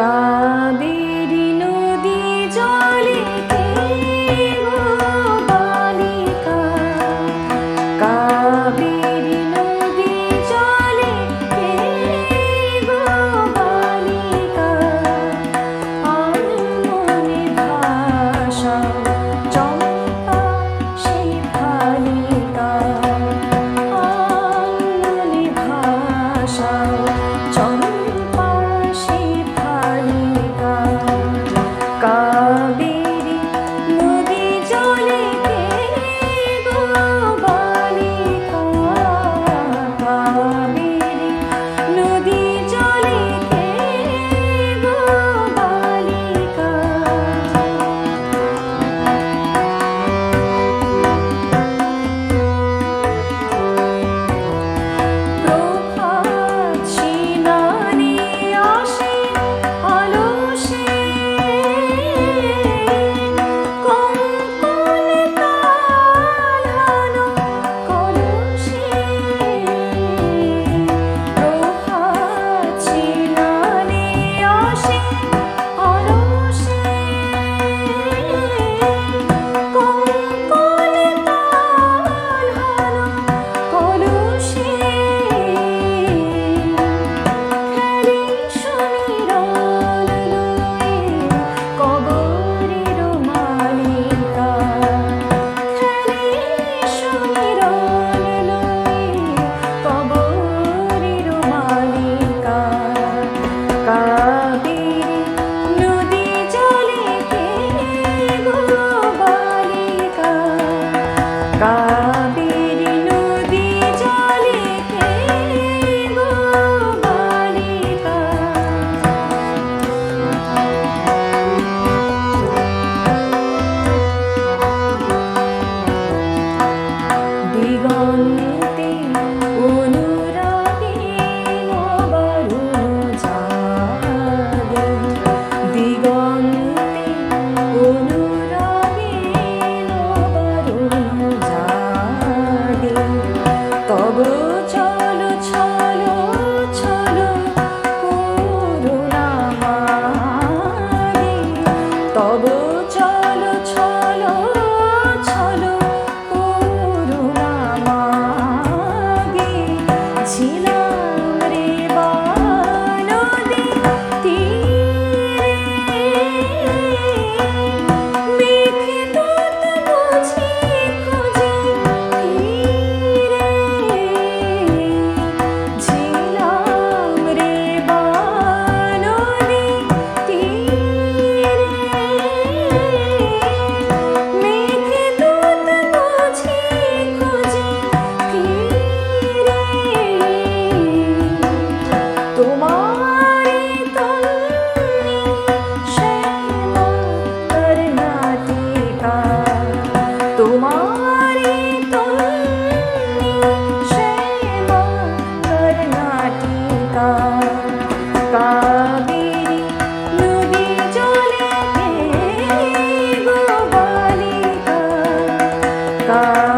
কাবেরী নদী জলে বালিকা। কাবেরী নদী জলে বালিকা। মনে ভাষা, চম্পা সে বালিকা মনে ভাষা Bye.